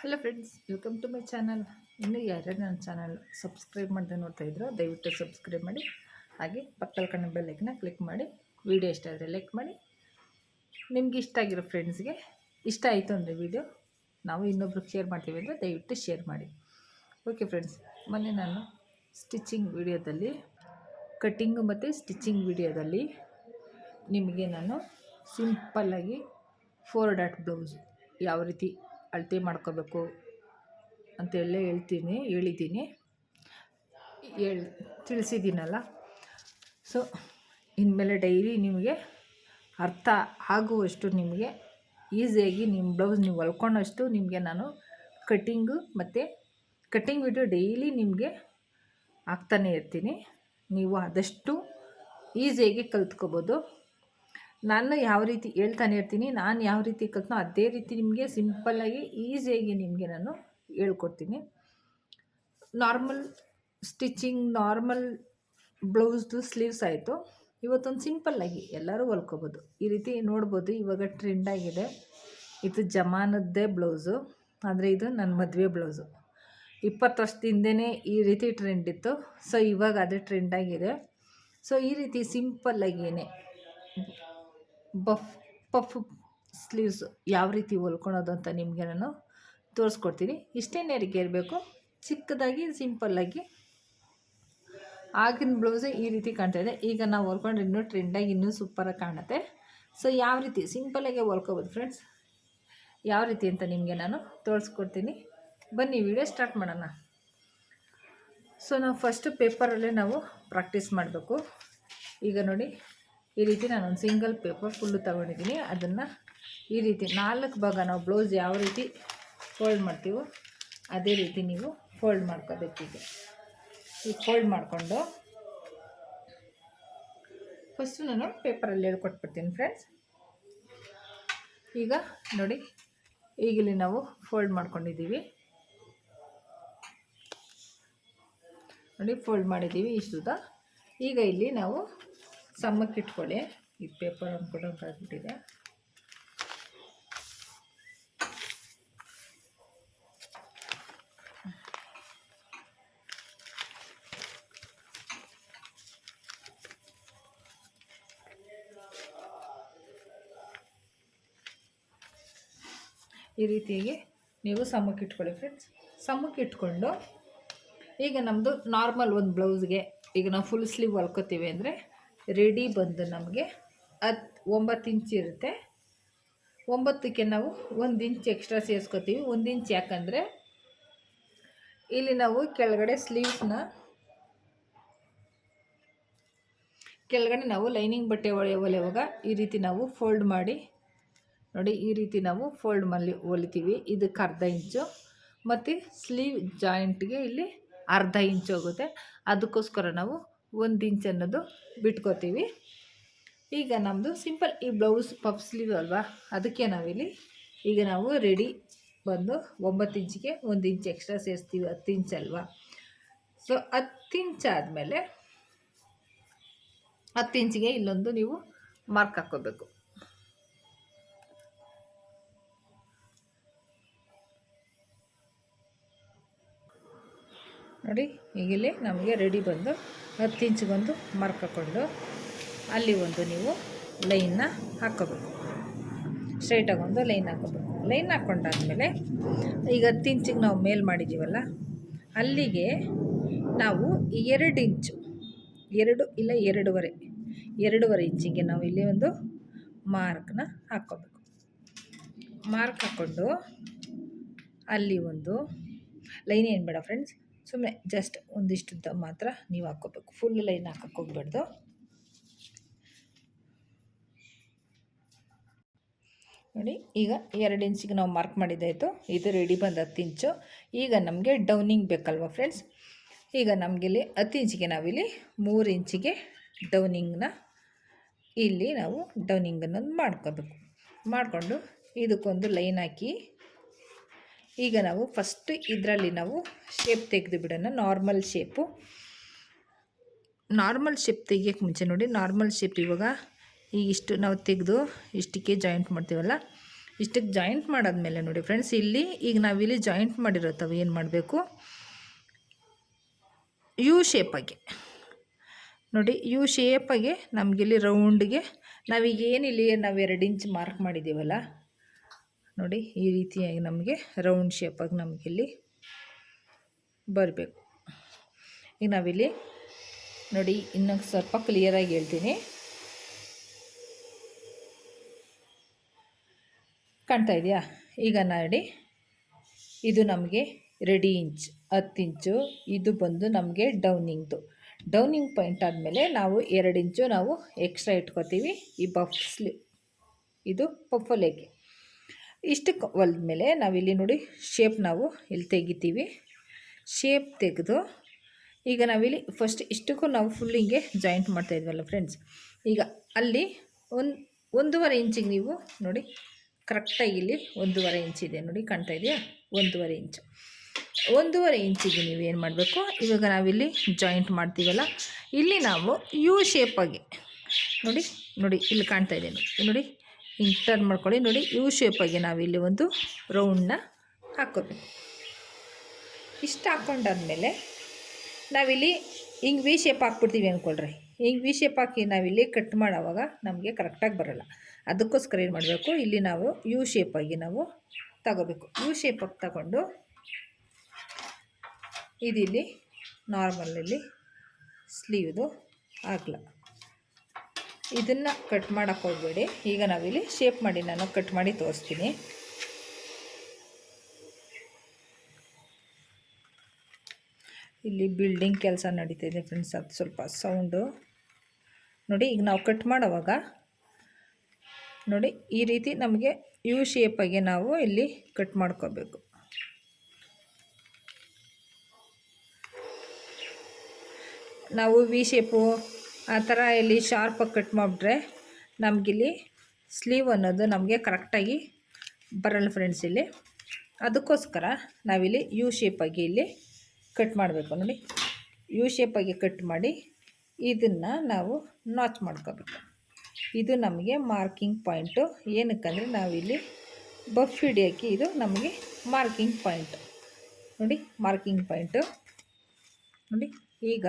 Hello friends welcome to my channel ಇನ್ನೂ ಯಾರ್ಯಾರು ನನ್ನ ಚಾನಲ್ ಸಬ್ಸ್ಕ್ರೈಬ್ ಮಾಡದೆ ನೋಡ್ತಾ ಇದ್ರು, ದಯವಿಟ್ಟು ಸಬ್ಸ್ಕ್ರೈಬ್ ಮಾಡಿ, ಹಾಗೆ ಪಕ್ಕದ ಕಣ್ಣು ಬೆಲ್ಲೈಕನ್ನ ಕ್ಲಿಕ್ ಮಾಡಿ ವಿಡಿಯೋ ಇಷ್ಟ ಆದರೆ ಲೈಕ್ ಮಾಡಿ. ನಿಮ್ಗೆ ಇಷ್ಟ ಆಗಿರೋ ಫ್ರೆಂಡ್ಸ್ಗೆ ಇಷ್ಟ ಆಯಿತು ಅಂದರೆ ವಿಡಿಯೋ ನಾವು ಇನ್ನೊಬ್ರಿಗೆ ಶೇರ್ ಮಾಡ್ತೀವಿ ಅಂದರೆ ದಯವಿಟ್ಟು ಶೇರ್ ಮಾಡಿ. ಓಕೆ ಫ್ರೆಂಡ್ಸ್ ಮೊನ್ನೆ ನಾನು ಸ್ಟಿಚಿಂಗ್ ವಿಡಿಯೋದಲ್ಲಿ ಕಟ್ಟಿಂಗು ಮತ್ತು ಸ್ಟಿಚಿಂಗ್ ವಿಡಿಯೋದಲ್ಲಿ ನಿಮಗೆ ನಾನು ಸಿಂಪಲ್ಲಾಗಿ ಫೋರ್ ಡಾಟ್ ಬ್ಲೌಸ್ ಯಾವ ರೀತಿ ಅಳತೆ ಮಾಡ್ಕೋಬೇಕು ಅಂತೆಲ್ಲ ಹೇಳ್ತೀನಿ, ಹೇಳಿದ್ದೀನಿ. ಹೇಳ್, ತಿಳಿಸಿದ್ದೀನಲ್ಲ? ಸೊ ಇನ್ಮೇಲೆ ಡೈಲಿ ನಿಮಗೆ ಅರ್ಥ ಆಗುವಷ್ಟು ನಿಮಗೆ ಈಸಿಯಾಗಿ ನಿಮ್ಮ ಬ್ಲೌಸ್ ನೀವು ಹೊಲ್ಕೊಂಡಷ್ಟು ನಿಮಗೆ ನಾನು ಕಟ್ಟಿಂಗು ಮತ್ತು ಕಟ್ಟಿಂಗ್ ವಿಡಿಯೋ ಡೈಲಿ ನಿಮಗೆ ಹಾಕ್ತಾನೆ ಇರ್ತೀನಿ. ನೀವು ಆದಷ್ಟು ಈಸಿಯಾಗಿ ಕಲ್ತ್ಕೋಬೋದು. ನಾನು ಯಾವ ರೀತಿ ಹೇಳ್ತಾನೆ ಇರ್ತೀನಿ, ನಾನು ಯಾವ ರೀತಿ ಕಲ್ತನೋ ಅದೇ ರೀತಿ ನಿಮಗೆ ಸಿಂಪಲ್ಲಾಗಿ ಈಸಿಯಾಗಿ ನಿಮಗೆ ನಾನು ಹೇಳ್ಕೊಡ್ತೀನಿ. ನಾರ್ಮಲ್ ಸ್ಟಿಚಿಂಗ್ ನಾರ್ಮಲ್ ಬ್ಲೌಸ್ದು ಸ್ಲೀವ್ಸ್ ಆಯಿತು. ಇವತ್ತೊಂದು ಸಿಂಪಲ್ಲಾಗಿ ಎಲ್ಲರೂ ಹೊಲ್ಕೋಬೋದು. ಈ ರೀತಿ ನೋಡ್ಬೋದು, ಇವಾಗ ಟ್ರೆಂಡ್ ಆಗಿದೆ. ಇದು ಜಮಾನದ್ದೇ ಬ್ಲೌಸು ಆದರೆ ಇದು ನನ್ನ ಮದುವೆ ಬ್ಲೌಸು ಇಪ್ಪತ್ತು ವರ್ಷದಿಂದನೇ ಈ ರೀತಿ ಟ್ರೆಂಡ್ ಇತ್ತು. ಸೊ ಇವಾಗ ಅದೇ ಟ್ರೆಂಡ್ ಆಗಿದೆ. ಸೊ ಈ ರೀತಿ ಸಿಂಪಲ್ಲಾಗೇನೆ ಬಫ್ ಪಫ್ ಸ್ಲೀವ್ಸ್ ಯಾವ ರೀತಿ ಹೊಲ್ಕೊಳೋದು ಅಂತ ನಿಮಗೆ ನಾನು ತೋರಿಸ್ಕೊಡ್ತೀನಿ. ಇಷ್ಟೇ ನೇರಿಗೆ ಇರಬೇಕು ಚಿಕ್ಕದಾಗಿ ಸಿಂಪಲ್ಲಾಗಿ ಆಗಿನ ಬ್ಲೌಸೇ ಈ ರೀತಿ ಕಾಣ್ತಾ ಇದೆ. ಈಗ ನಾವು ಹೊಲ್ಕೊಂಡ್ರೆ ಇನ್ನೂ ಟ್ರೆಂಡಾಗಿ ಇನ್ನೂ ಸೂಪರಾಗಿ ಕಾಣುತ್ತೆ. ಸೊ ಯಾವ ರೀತಿ? ಸಿಂಪಲ್ಲಾಗೆ ಹೊಲ್ಕೋಬೋದು ಫ್ರೆಂಡ್ಸ್ ಯಾವ ರೀತಿ ಅಂತ ನಿಮಗೆ ನಾನು ತೋರಿಸ್ಕೊಡ್ತೀನಿ. ಬನ್ನಿ ವಿಡಿಯೋ ಸ್ಟಾರ್ಟ್ ಮಾಡೋಣ. ಸೊ ನಾವು ಫಸ್ಟು ಪೇಪರಲ್ಲೇ ನಾವು ಪ್ರಾಕ್ಟೀಸ್ ಮಾಡಬೇಕು. ಈಗ ನೋಡಿ. ಈ ರೀತಿ ನಾನೊಂದು ಸಿಂಗಲ್ ಪೇಪರ್ ಫುಲ್ಲು ತೊಗೊಂಡಿದ್ದೀನಿ. ಅದನ್ನು ಈ ರೀತಿ ನಾಲ್ಕು ಭಾಗ ನಾವು ಬ್ಲೌಸ್ ಯಾವ ರೀತಿ ಫೋಲ್ಡ್ ಮಾಡ್ತೀವೋ ಅದೇ ರೀತಿ ನೀವು ಫೋಲ್ಡ್ ಮಾಡ್ಕೋಬೇಕೀಗ ಈ ಫೋಲ್ಡ್ ಮಾಡಿಕೊಂಡು ಫಸ್ಟು ನಾನು ಪೇಪರಲ್ಲಿ ಹೇಳ್ಕೊಟ್ಬಿಡ್ತೀನಿ ಫ್ರೆಂಡ್ಸ್ ಈಗ ನೋಡಿ ಈಗಿಲ್ಲಿ ನಾವು ಫೋಲ್ಡ್ ಮಾಡ್ಕೊಂಡಿದ್ದೀವಿ. ನೋಡಿ ಫೋಲ್ಡ್ ಮಾಡಿದ್ದೀವಿ ಇಷ್ಟುದ? ಈಗ ಇಲ್ಲಿ ನಾವು ಸಮ್ಮಕ್ಕೆ ಇಟ್ಕೊಳ್ಳಿ. ಈ ಪೇಪರ್ ಅಂದ್ಬಿಟ್ಟಿದೆ ಈ ರೀತಿಯಾಗಿ ನೀವು ಸಮ್ಮಕ್ಕೆ ಇಟ್ಕೊಳ್ಳಿ ಫ್ರೆಂಡ್ಸ್ ಸಮ್ಮಕ್ಕೆ ಇಟ್ಕೊಂಡು ಈಗ ನಮ್ಮದು ನಾರ್ಮಲ್ ಒಂದು ಬ್ಲೌಸ್ಗೆ ಈಗ ನಾವು ಫುಲ್ ಸ್ಲೀವ್ ಹೊಲ್ಕೋತೀವಿ ಅಂದರೆ ರೆಡಿ ಬಂದು ನಮಗೆ ಹತ್ತು ಒಂಬತ್ತು ಇಂಚ್ ಇರುತ್ತೆ. ಒಂಬತ್ತಕ್ಕೆ ನಾವು ಒಂದು ಇಂಚ್ ಎಕ್ಸ್ಟ್ರಾ ಸೇರಿಸ್ಕೊತೀವಿ. ಒಂದು ಇಂಚ್ ಯಾಕಂದರೆ ಇಲ್ಲಿ ನಾವು ಕೆಳಗಡೆ ಸ್ಲೀವ್ಸ್ನ ಕೆಳಗಡೆ ನಾವು ಲೈನಿಂಗ್ ಬಟ್ಟೆ ಒಳೆ ಹೊಲೆಯುವಾಗ ಈ ರೀತಿ ನಾವು ಫೋಲ್ಡ್ ಮಾಡಿ, ನೋಡಿ ಈ ರೀತಿ ನಾವು ಫೋಲ್ಡ್ ಮಾಡಿ ಹೊಲಿತೀವಿ ಇದಕ್ಕೆ ಅರ್ಧ ಇಂಚು. ಮತ್ತು ಸ್ಲೀವ್ ಜಾಯಿಂಟ್ಗೆ ಇಲ್ಲಿ ಅರ್ಧ ಇಂಚು ಹೋಗುತ್ತೆ. ಅದಕ್ಕೋಸ್ಕರ ನಾವು ಒಂದು ಇಂಚ್ ಅನ್ನೋದು ಬಿಟ್ಕೋತೀವಿ. ಈಗ ನಮ್ಮದು ಸಿಂಪಲ್ ಈ ಬ್ಲೌಸ್ ಪಫ್ ಅಲ್ವಾ? ಅದಕ್ಕೆ ನಾವಿಲ್ಲಿ ಈಗ ನಾವು ರೆಡಿ ಬಂದು ಒಂಬತ್ತು ಇಂಚಿಗೆ ಒಂದು ಇಂಚ್ ಎಕ್ಸ್ಟ್ರಾ ಸೇರಿಸ್ತೀವಿ, ಹತ್ತು ಇಂಚ್ ಅಲ್ವಾ? ಸೊ ಹತ್ತು ಇಂಚ್ ಆದಮೇಲೆ ಹತ್ತು ಇಂಚಿಗೆ ಇಲ್ಲೊಂದು ನೀವು ಮಾರ್ಕ್ ಹಾಕ್ಕೋಬೇಕು. ನೋಡಿ ಈಗಿಲ್ಲಿ ನಮಗೆ ರೆಡಿ ಬಂದು ಹತ್ತು ಇಂಚಿಗೊಂದು ಮಾರ್ಕ್ ಹಾಕ್ಕೊಂಡು ಅಲ್ಲಿ ಒಂದು ನೀವು ಲೈನ್ನ ಹಾಕೋಬೇಕು ಸ್ಟ್ರೈಟಾಗಿ ಒಂದು ಲೈನ್ ಹಾಕೋಬೇಕು ಲೈನ್ ಹಾಕ್ಕೊಂಡಾದ್ಮೇಲೆ ಈಗ ಹತ್ತು ಇಂಚಿಗೆ ನಾವು ಮೇಲ್ ಮಾಡಿದ್ದೀವಲ್ಲ, ಅಲ್ಲಿಗೆ ನಾವು ಎರಡು ಇಂಚು, ಎರಡು ಇಲ್ಲ ಎರಡೂವರೆ ಎರಡೂವರೆ ಇಂಚಿಗೆ ನಾವು ಇಲ್ಲಿ ಒಂದು ಮಾರ್ಕ್ನ ಹಾಕ್ಕೋಬೇಕು. ಮಾರ್ಕ್ ಹಾಕ್ಕೊಂಡು ಅಲ್ಲಿ ಒಂದು ಲೈನ್ ಏನು ಬೇಡ ಫ್ರೆಂಡ್ಸ್ ಸುಮ್ಮನೆ ಜಸ್ಟ್ ಒಂದಿಷ್ಟು ಮಾತ್ರ ನೀವು ಹಾಕ್ಕೋಬೇಕು ಫುಲ್ ಲೈನ್ ಹಾಕಕ್ಕೆ ಹೋಗ್ಬಾರ್ದು. ನೋಡಿ, ಈಗ ಎರಡು ಇಂಚಿಗೆ ನಾವು ಮಾರ್ಕ್ ಮಾಡಿದ್ದಾಯಿತು ಇದು ರೆಡಿ ಬಂದು ಹತ್ತು ಇಂಚು ಈಗ ನಮಗೆ ಡೌನಿಂಗ್ ಬೇಕಲ್ವ ಫ್ರೆಂಡ್ಸ್ ಈಗ ನಮಗಿಲ್ಲಿ ಹತ್ತು ಇಂಚಿಗೆ ನಾವಿಲ್ಲಿ ಮೂರು ಇಂಚಿಗೆ ಡೌನಿಂಗ್ನ ಇಲ್ಲಿ ನಾವು ಡೌನಿಂಗ್ ಅನ್ನೋದು ಮಾಡ್ಕೋಬೇಕು. ಮಾಡಿಕೊಂಡು ಇದಕ್ಕೊಂದು ಲೈನ್ ಹಾಕಿ ಈಗ ನಾವು ಫಸ್ಟ್ ಇದರಲ್ಲಿ ನಾವು ಶೇಪ್ ತೆಗೆದು ಬಿಡೋಣ ನಾರ್ಮಲ್ ಶೇಪು ನಾರ್ಮಲ್ ಶೇಪ್ ತೆಗಿಯೋಕ್ಕೆ ಮುಂಚೆ ನೋಡಿ ನಾರ್ಮಲ್ ಶೇಪ್ ಇವಾಗ ಈಗ ಇಷ್ಟು ನಾವು ತೆಗೆದು ಇಷ್ಟಕ್ಕೆ ಜಾಯಿಂಟ್ ಮಾಡ್ತೀವಲ್ಲ, ಇಷ್ಟಕ್ಕೆ ಜಾಯಿಂಟ್ ಮಾಡಾದ್ಮೇಲೆ ನೋಡಿ ಫ್ರೆಂಡ್ಸ್ ಇಲ್ಲಿ ಈಗ ನಾವಿಲ್ಲಿ ಜಾಯಿಂಟ್ ಮಾಡಿರತ್ತವ ಏನು ಮಾಡಬೇಕು? ಯು ಶೇಪಾಗೆ ನೋಡಿ ಯು ಶೇಪಾಗಿ ನಮಗಿಲ್ಲಿ ರೌಂಡ್ಗೆ ನಾವೀಗ ಏನಿಲ್ಲಿ ನಾವು ಎರಡು ಇಂಚ್ ಮಾರ್ಕ್ ಮಾಡಿದ್ದೀವಲ್ಲ ನೋಡಿ ಈ ರೀತಿಯಾಗಿ ನಮಗೆ ರೌಂಡ್ ಶೇಪಾಗಿ ನಮಗಿಲ್ಲಿ ಬರಬೇಕು. ಈಗ ನಾವಿಲ್ಲಿ ನೋಡಿ ಇನ್ನೊಂದು ಸ್ವಲ್ಪ ಕ್ಲಿಯರಾಗಿ ಹೇಳ್ತೀನಿ. ಕಾಣ್ತಾ ಇದೆಯಾ? ಈಗ ನೋಡಿ ಇದು ನಮಗೆ ರೆಡಿ ಇಂಚ್ ಹತ್ತು ಇಂಚು ಇದು ಬಂದು ನಮಗೆ ಡೌನಿಂಗ್ದು ಡೌನಿಂಗ್ ಪಾಯಿಂಟ್ ಆದಮೇಲೆ ನಾವು ಎರಡು ಇಂಚು ನಾವು ಎಕ್ಸ್ಟ್ರಾ ಇಟ್ಕೋತೀವಿ. ಈ ಬಫ್ ಸ್ಲಿ ಇದು ಪಫಲೇಗೆ ಇಷ್ಟಕ್ಕೆ ಹೊಲ್ದ್ಮೇಲೆ ನಾವಿಲ್ಲಿ ನೋಡಿ ಶೇಪ್ ನಾವು ಇಲ್ಲಿ ತೆಗಿತೀವಿ. ಶೇಪ್ ತೆಗೆದು ಈಗ ನಾವಿಲ್ಲಿ ಫಸ್ಟ್ ಇಷ್ಟಕ್ಕೂ ನಾವು ಫುಲ್ ಹಿಂಗೆ ಜಾಯಿಂಟ್ ಮಾಡ್ತಾಯಿದ್ವಲ್ಲ ಫ್ರೆಂಡ್ಸ್ ಈಗ ಅಲ್ಲಿ ಒಂದು, ಒಂದೂವರೆ ಇಂಚಿಗೆ ನೀವು ನೋಡಿ ಕರೆಕ್ಟಾಗಿ ಇಲ್ಲಿ ಒಂದೂವರೆ ಇದೆ ನೋಡಿ ಕಾಣ್ತಾ ಇದೆಯಾ? ಒಂದೂವರೆ ಇಂಚು ಒಂದೂವರೆ ಇಂಚಿಗೆ ನೀವು ಏನು ಮಾಡಬೇಕು? ಇವಾಗ ನಾವಿಲ್ಲಿ ಜಾಯಿಂಟ್ ಮಾಡ್ತೀವಲ್ಲ, ಇಲ್ಲಿ ನಾವು ಯು ಶೇಪಾಗಿ ನೋಡಿ ನೋಡಿ ಇಲ್ಲಿ ಕಾಣ್ತಾ ಇದೆ ನೋಡಿ. ಹಿಂಗೆ ಟರ್ನ್ ಮಾಡ್ಕೊಳ್ಳಿ. ನೋಡಿ ಯು ಶೇಪಾಗಿ ನಾವಿಲ್ಲಿ ಒಂದು ರೌಂಡನ್ನ ಹಾಕೋಬೇಕು. ಇಷ್ಟು ಹಾಕ್ಕೊಂಡಾದ್ಮೇಲೆ ನಾವಿಲ್ಲಿ ಹಿಂಗೆ ವಿ ಶೇಪ್ ಹಾಕ್ಬಿಡ್ತೀವಿ ಅಂದ್ಕೊಳ್ರಿ ಹಿಂಗೆ ವಿ ಶೇಪ್ ಹಾಕಿ ನಾವಿಲ್ಲಿ ಕಟ್ ಮಾಡೋವಾಗ ನಮಗೆ ಕರೆಕ್ಟಾಗಿ ಬರೋಲ್ಲ. ಅದಕ್ಕೋಸ್ಕರ ಏನು ಮಾಡಬೇಕು? ಇಲ್ಲಿ ನಾವು ಯು ಶೇಪಾಗಿ ನಾವು ತಗೋಬೇಕು. ಯು ಶೇಪಾಗಿ ತಗೊಂಡು ಇದಿಲ್ಲಿ ನಾರ್ಮಲಲ್ಲಿ ಸ್ಲೀವ್ದು ಆಗಲ. ಇದನ್ನು ಕಟ್ ಮಾಡೋಕ್ಕೆ ಹೋಗಬೇಡಿ. ಈಗ ನಾವಿಲ್ಲಿ ಶೇಪ್ ಮಾಡಿ ನಾನು ಕಟ್ ಮಾಡಿ ತೋರಿಸ್ತೀನಿ. ಇಲ್ಲಿ ಬಿಲ್ಡಿಂಗ್ ಕೆಲಸ ನಡೀತಿದೆ ಫ್ರೆಂಡ್ಸ್ ಅದು ಸ್ವಲ್ಪ ಸೌಂಡು ನೋಡಿ, ಈಗ ನಾವು ಕಟ್ ಮಾಡೋವಾಗ, ನೋಡಿ, ಈ ರೀತಿ ನಮಗೆ ಯು ಶೇಪಾಗಿ ನಾವು ಇಲ್ಲಿ ಕಟ್ ಮಾಡ್ಕೋಬೇಕು. ನಾವು ವಿ ಶೇಪು ಆ ಥರ ಇಲ್ಲಿ ಶಾರ್ಪಾಗಿ ಕಟ್ ಮಾಡಿಬಿಟ್ರೆ ನಮಗಿಲ್ಲಿ ಸ್ಲೀವ್ ಅನ್ನೋದು ನಮಗೆ ಕರೆಕ್ಟಾಗಿ ಬರಲ್ಲ ಫ್ರೆಂಡ್ಸ್ ಇಲ್ಲಿ. ಅದಕ್ಕೋಸ್ಕರ ನಾವಿಲ್ಲಿ ಯು ಶೇಪಾಗಿ ಇಲ್ಲಿ ಕಟ್ ಮಾಡಬೇಕು ನೋಡಿ. ಯು ಶೇಪಾಗಿ ಕಟ್ ಮಾಡಿ ಇದನ್ನು ನಾವು ನಾಚ್ ಮಾಡ್ಕೋಬೇಕು. ಇದು ನಮಗೆ ಮಾರ್ಕಿಂಗ್ ಪಾಯಿಂಟು ಏನಕ್ಕಂದರೆ ನಾವಿಲ್ಲಿ ಬಫ್ ಹಿಡಿಯೋಕ್ಕೆ ಇದು ನಮಗೆ ಮಾರ್ಕಿಂಗ್ ಪಾಯಿಂಟ್ ನೋಡಿ ಮಾರ್ಕಿಂಗ್ ಪಾಯಿಂಟು ನೋಡಿ, ಈಗ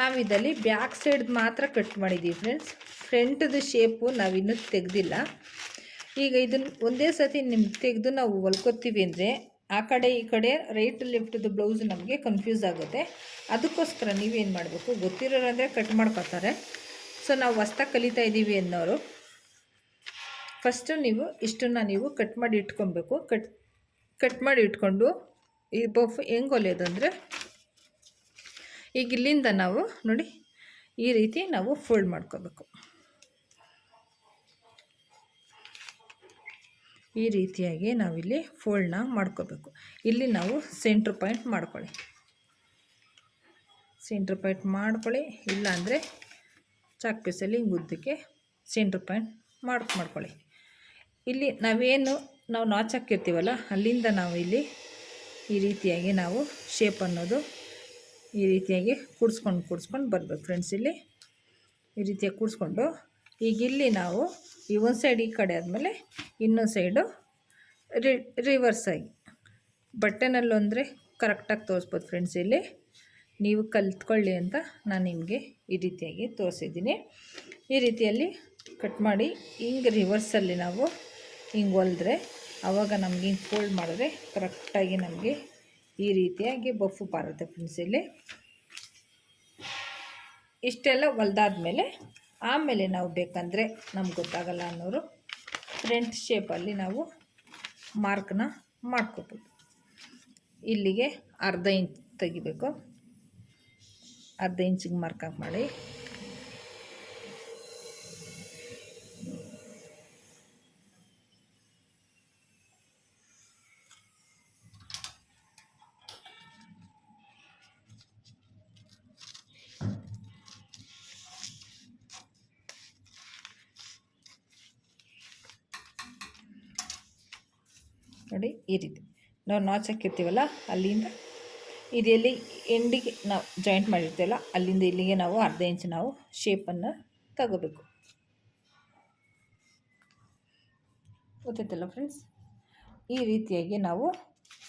ನಾವಿದಲ್ಲಿ ಬ್ಯಾಕ್ ಸೈಡ್ ಮಾತ್ರ ಕಟ್ ಮಾಡಿದ್ದೀವಿ ಫ್ರೆಂಡ್ಸ್ ಫ್ರಂಟ್ದು ಶೇಪು ನಾವಿನ್ನೂ ತೆಗೆದಿಲ್ಲ. ಈಗ ಇದನ್ನು ಒಂದೇ ಸತಿ ನಿಮ್ಗೆ ತೆಗೆದು ನಾವು ಹೊಲ್ಕೊತೀವಿ ಅಂದರೆ ಆ ಕಡೆ ಈ ಕಡೆ ರೈಟ್ ಲೆಫ್ಟ್ದು ಬ್ಲೌಸ್ ನಮಗೆ ಕನ್ಫ್ಯೂಸ್ ಆಗುತ್ತೆ. ಅದಕ್ಕೋಸ್ಕರ ನೀವೇನು ಮಾಡಬೇಕು? ಗೊತ್ತಿರೋರಂದರೆ ಕಟ್ ಮಾಡ್ಕೊತಾರೆ. ಸೊ ನಾವು ಹೊಸ್ದಾಗಿ ಕಲಿತಾ ಇದ್ದೀವಿ ಅನ್ನೋರು. ಫಸ್ಟು ನೀವು ಇಷ್ಟನ್ನು ನೀವು ಕಟ್ ಮಾಡಿ ಇಟ್ಕೊಬೇಕು. ಕಟ್ ಕಟ್ ಮಾಡಿ ಇಟ್ಕೊಂಡು ಈ ಬಫ್ ಹೆಂಗೆ ಹೊಲಿಯೋದು ಅಂದರೆ ಈಗ ಇಲ್ಲಿಂದ ನಾವು ನೋಡಿ ಈ ರೀತಿ ನಾವು ಫೋಲ್ಡ್ ಮಾಡ್ಕೋಬೇಕು. ಈ ರೀತಿಯಾಗಿ ನಾವಿಲ್ಲಿ ಫೋಲ್ಡ್ನ ಮಾಡ್ಕೋಬೇಕು. ಇಲ್ಲಿ ನಾವು ಸೆಂಟ್ರ್ ಪಾಯಿಂಟ್ ಮಾಡ್ಕೊಳ್ಳಿ. ಸೆಂಟ್ರ್ ಪಾಯಿಂಟ್ ಮಾಡ್ಕೊಳ್ಳಿ. ಇಲ್ಲಾಂದರೆ ಚಾಕ್ ಪೀಸಲ್ಲಿ ಉದ್ದಕ್ಕೆ ಸೆಂಟ್ರ್ ಪಾಯಿಂಟ್ ಮಾಡ್, ಮಾಡ್ಕೊಳ್ಳಿ. ಇಲ್ಲಿ ನಾವೇನು, ನಾವು ನಾಚ್ ಹಾಕಿರ್ತೀವಲ್ಲ, ಅಲ್ಲಿಂದ ನಾವು ಇಲ್ಲಿ ಈ ರೀತಿಯಾಗಿ ನಾವು ಶೇಪ್ ಅನ್ನೋದು ಈ ರೀತಿಯಾಗಿ ಕೂಡಿಸ್ಕೊಂಡು ಕೂಡಿಸ್ಕೊಂಡು ಬರಬೇಕು ಫ್ರೆಂಡ್ಸ್ ಇಲ್ಲಿ. ಈ ರೀತಿಯಾಗಿ ಕೂಡಿಸ್ಕೊಂಡು ಈಗ ಇಲ್ಲಿ ನಾವು ಈ ಒಂದು ಸೈಡ್ ಈ ಕಡೆ ಆದಮೇಲೆ ಇನ್ನೊಂದು ಸೈಡು ರಿ ರಿವರ್ಸ್ ಆಗಿ. ಬಟ್ಟೆನಲ್ಲೂ ಅಂದರೆ ಕರೆಕ್ಟಾಗಿ ತೋರಿಸ್ಬೋದು ಫ್ರೆಂಡ್ಸ್ ಇಲ್ಲಿ. ನೀವು ಕಲ್ತ್ಕೊಳ್ಳಿ ಅಂತ ನಾನು ನಿಮಗೆ ಈ ರೀತಿಯಾಗಿ ತೋರಿಸಿದ್ದೀನಿ. ಈ ರೀತಿಯಲ್ಲಿ ಕಟ್ ಮಾಡಿ ಹಿಂಗೆ ರಿವರ್ಸಲ್ಲಿ ನಾವು ಹಿಂಗೆ ಹೊಲಿದ್ರೆ ಆವಾಗ ನಮಗೆ ಹಿಂಗೆ ಫೋಲ್ಡ್ ಮಾಡಿದ್ರೆ ಕರೆಕ್ಟಾಗಿ ನಮಗೆ ಈ ರೀತಿಯಾಗಿ ಬಫು ಬರುತ್ತೆ ಫ್ರೆಂಡ್ಸ್ ಇಲ್ಲಿ. ಇಷ್ಟೆಲ್ಲ ಹೊಲ್ದಾದ್ಮೇಲೆ ಆಮೇಲೆ ನಾವು ಬೇಕಂದರೆ ನಮ್ಗೆ ಗೊತ್ತಾಗಲ್ಲ ಅನ್ನೋರು ಫ್ರಂಟ್ ಶೇಪಲ್ಲಿ ನಾವು ಮಾರ್ಕ್ನ ಮಾಡ್ಕೋಬೋದು. ಇಲ್ಲಿಗೆ ಅರ್ಧ ಇಂಚ್ ತೆಗಿಬೇಕು. ಅರ್ಧ ಇಂಚಿಗೆ ಮಾರ್ಕ್ ಹಾಕಿ ಮಾಡಿ. ನೋಡಿ ಈ ರೀತಿ ನಾವು ನಾಚ್ ಹಾಕಿರ್ತೀವಲ್ಲ ಅಲ್ಲಿಂದ ಇದೆಯಲ್ಲಿ ಎಂಡಿಗೆ ನಾವು ಜಾಯಿಂಟ್ ಮಾಡಿರ್ತೀವಲ್ಲ, ಅಲ್ಲಿಂದ ಇಲ್ಲಿಗೆ ನಾವು ಅರ್ಧ ಇಂಚು ನಾವು ಶೇಪನ್ನು ತಗೋಬೇಕು. ಗೊತ್ತೈತಲ್ಲ ಫ್ರೆಂಡ್ಸ್ ಈ ರೀತಿಯಾಗಿ ನಾವು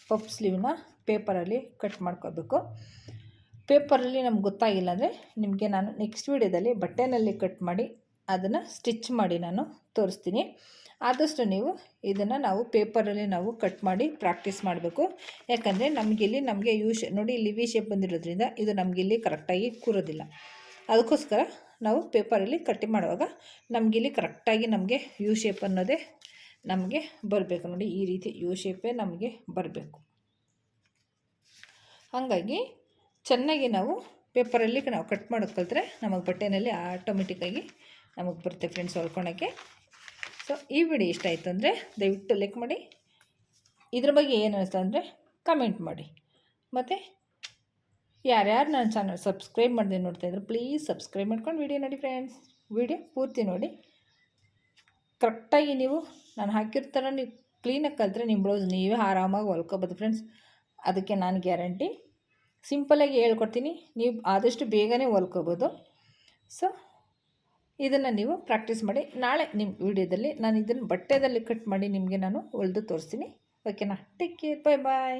ಪಪ್ ಸ್ಲೀವ್ನ ಪೇಪರಲ್ಲಿ ಕಟ್ ಮಾಡ್ಕೋಬೇಕು. ಪೇಪರಲ್ಲಿ ನಮ್ಗೆ ಗೊತ್ತಾಗಿಲ್ಲ ಅಂದರೆ ನಿಮಗೆ ನಾನು ನೆಕ್ಸ್ಟ್ ವೀಡಿಯೋದಲ್ಲಿ ಬಟ್ಟೆನಲ್ಲಿ ಕಟ್ ಮಾಡಿ ಅದನ್ನು ಸ್ಟಿಚ್ ಮಾಡಿ ನಾನು ತೋರಿಸ್ತೀನಿ. ಆದಷ್ಟು ನೀವು ಇದನ್ನು ನಾವು ಪೇಪರಲ್ಲಿ ನಾವು ಕಟ್ ಮಾಡಿ ಪ್ರಾಕ್ಟೀಸ್ ಮಾಡಬೇಕು. ಯಾಕಂದರೆ ನಮಗಿಲ್ಲಿ ನಮಗೆ ಯು ಶೇ, ನೋಡಿ ಇಲ್ಲಿ ವಿ ಶೇಪ್ ಬಂದಿರೋದ್ರಿಂದ ಇದು ನಮಗಿಲ್ಲಿ ಕರೆಕ್ಟಾಗಿ ಕೂರೋದಿಲ್ಲ. ಅದಕ್ಕೋಸ್ಕರ ನಾವು ಪೇಪರಲ್ಲಿ ಕಟ್ಟಿ ಮಾಡುವಾಗ ನಮಗಿಲ್ಲಿ ಕರೆಕ್ಟಾಗಿ ನಮಗೆ ಯು ಶೇಪ್ ಅನ್ನೋದೇ ನಮಗೆ ಬರಬೇಕು. ನೋಡಿ ಈ ರೀತಿ ಯು ಶೇಪೇ ನಮಗೆ ಬರಬೇಕು. ಹಾಗಾಗಿ ಚೆನ್ನಾಗಿ ನಾವು ಪೇಪರಲ್ಲಿ ನಾವು ಕಟ್ ಮಾಡೋದು ಕಲಿತ್ರೆ ನಮಗೆ ಬಟ್ಟೆನಲ್ಲಿ ಆಟೋಮೆಟಿಕ್ಕಾಗಿ ನಮಗೆ ಬರುತ್ತೆ ಫ್ರೆಂಡ್ಸ್ ಹೊಲ್ಕೊಳಕ್ಕೆ. ಸೊ, ಈ ವಿಡಿಯೋ ಇಷ್ಟ ಆಯಿತು ಅಂದರೆ ದಯವಿಟ್ಟು ಲೈಕ್ ಮಾಡಿ. ಇದ್ರ ಬಗ್ಗೆ ಏನು ಅನಿಸ್ತು ಅಂದರೆ ಕಮೆಂಟ್ ಮಾಡಿ. ಮತ್ತು ಯಾರ್ಯಾರು ನನ್ನ ಚಾನಲ್ ಸಬ್ಸ್ಕ್ರೈಬ್ ಮಾಡಿದೆ ನೋಡ್ತಾ ಇದ್ರೆ ಪ್ಲೀಸ್ ಸಬ್ಸ್ಕ್ರೈಬ್ ಮಾಡ್ಕೊಂಡು ವಿಡಿಯೋ ನೋಡಿ ಫ್ರೆಂಡ್ಸ್ ವಿಡಿಯೋ ಪೂರ್ತಿ ನೋಡಿ. ಕರೆಕ್ಟಾಗಿ ನೀವು ನಾನು ಹಾಕಿರೋ ನೀವು ಕ್ಲೀನಾಗಿ ಕಲಿತ್ರೆ ನಿಮ್ಮ ಬ್ಲೌಸ್ ನೀವೇ ಆರಾಮಾಗಿ ಹೊಲ್ಕೋಬೋದು ಫ್ರೆಂಡ್ಸ್ ಅದಕ್ಕೆ ನಾನು ಗ್ಯಾರಂಟಿ ಸಿಂಪಲಾಗಿ ಹೇಳ್ಕೊಡ್ತೀನಿ, ನೀವು ಆದಷ್ಟು ಬೇಗನೆ ಹೊಲ್ಕೋಬೋದು. ಸೊ ಇದನ್ನು ನೀವು ಪ್ರಾಕ್ಟೀಸ್ ಮಾಡಿ. ನಾಳೆ ನಿಮ್ಮ ವಿಡಿಯೋದಲ್ಲಿ ನಾನು ಇದನ್ನು ಬಟ್ಟೆದಲ್ಲಿ ಕಟ್ ಮಾಡಿ ನಿಮಗೆ ನಾನು ಹೊಲಿದು ತೋರಿಸ್ತೀನಿ. ಓಕೆನಾ ಟೇಕ್ ಕೇರ್ ಬಾಯ್ ಬಾಯ್